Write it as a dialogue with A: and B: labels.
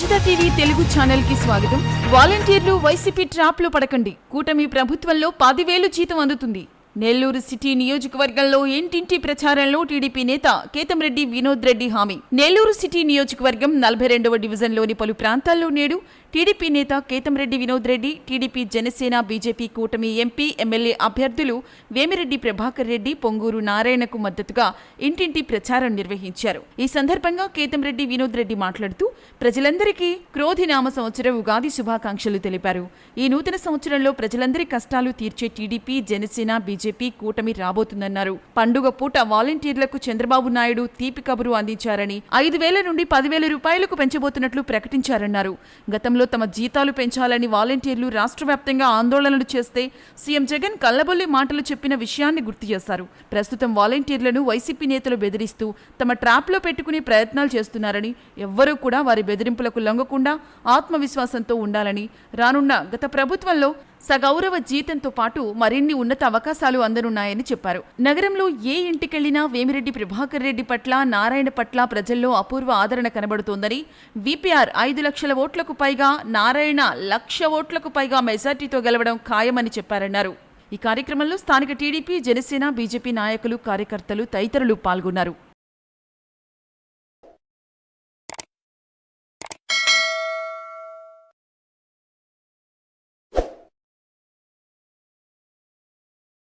A: Sujitha TV Telugu ఛానల్కి స్వాగతం. వాలంటీర్లు వైసీపీ ట్రాప్లో పడకండి. కూటమి ప్రభుత్వంలో పదివేలు జీతం అందుతుంది. నెల్లూరు సిటీ నియోజకవర్గంలో ఇంటింటి ప్రచారంలో టీడీపీ నేత కేతంరెడ్డి వినోద్ రెడ్డి హామీ. నెల్లూరు సిటీ నియోజకవర్గం నలభై రెండవ డివిజన్లోని పలు ప్రాంతాల్లో నేడు టీడీపీ నేత కేతంరెడ్డి వినోద్ రెడ్డి టీడీపీ జనసేన బీజేపీ కూటమి ఎంపీ ఎమ్మెల్యే అభ్యర్థులు వేమిరెడ్డి ప్రభాకర్ రెడ్డి పొంగూరు నారాయణకు మద్దతుగా ఇంటింటి ప్రచారం నిర్వహించారు. ఈ సందర్భంగా కేతంరెడ్డి వినోద్ రెడ్డి మాట్లాడుతూ ప్రజలందరికీ క్రోధినామ సంవత్సరం ఉగాది శుభాకాంక్షలు తెలిపారు. ఈ నూతన సంవత్సరంలో ప్రజలందరి కష్టాలు తీర్చే టీడీపీ జనసేన బీజేపీ కూటమి రాబోతుందన్నారు. పండుగ పూట వాలంటీర్లకు చంద్రబాబు నాయుడు తీపి కబురు అందించారని ఐదు వేల నుండి పదివేల రూపాయలకు పెంచబోతున్నట్లు ప్రకటించారన్నారు. గతంలో తమ జీతాలు పెంచాలని వాలంటీర్లు రాష్ట్ర వ్యాప్తంగా ఆందోళనలు చేస్తే సీఎం జగన్ కల్లబొల్లి మాటలు చెప్పిన విషయాన్ని గుర్తు చేశారు. ప్రస్తుతం వాలంటీర్లను వైసీపీ నేతలు బెదిరిస్తూ తమ ట్రాప్లో పెట్టుకునే ప్రయత్నాలు చేస్తున్నారని ఎవ్వరూ కూడా వారి బెదిరింపులకు లొంగకుండా ఆత్మవిశ్వాసంతో ఉండాలని రానున్న గత ప్రభుత్వంలో సగౌరవ జీతంతో పాటు మరిన్ని ఉన్నత అవకాశాలు అందనున్నాయని చెప్పారు. నగరంలో ఏ ఇంటికెళ్ళినా వేమిరెడ్డి ప్రభాకర్ రెడ్డి పట్ల నారాయణ పట్ల ప్రజల్లో అపూర్వ ఆదరణ కనబడుతోందని విపిఆర్ ఐదు లక్షల ఓట్లకు పైగా నారాయణ లక్ష ఓట్లకు పైగా మెజార్టీతో గెలవడం ఖాయమని చెప్పారన్నారు. ఈ కార్యక్రమంలో స్థానిక టీడీపీ జనసేన బీజేపీ నాయకులు కార్యకర్తలు తదితరులు పాల్గొన్నారు.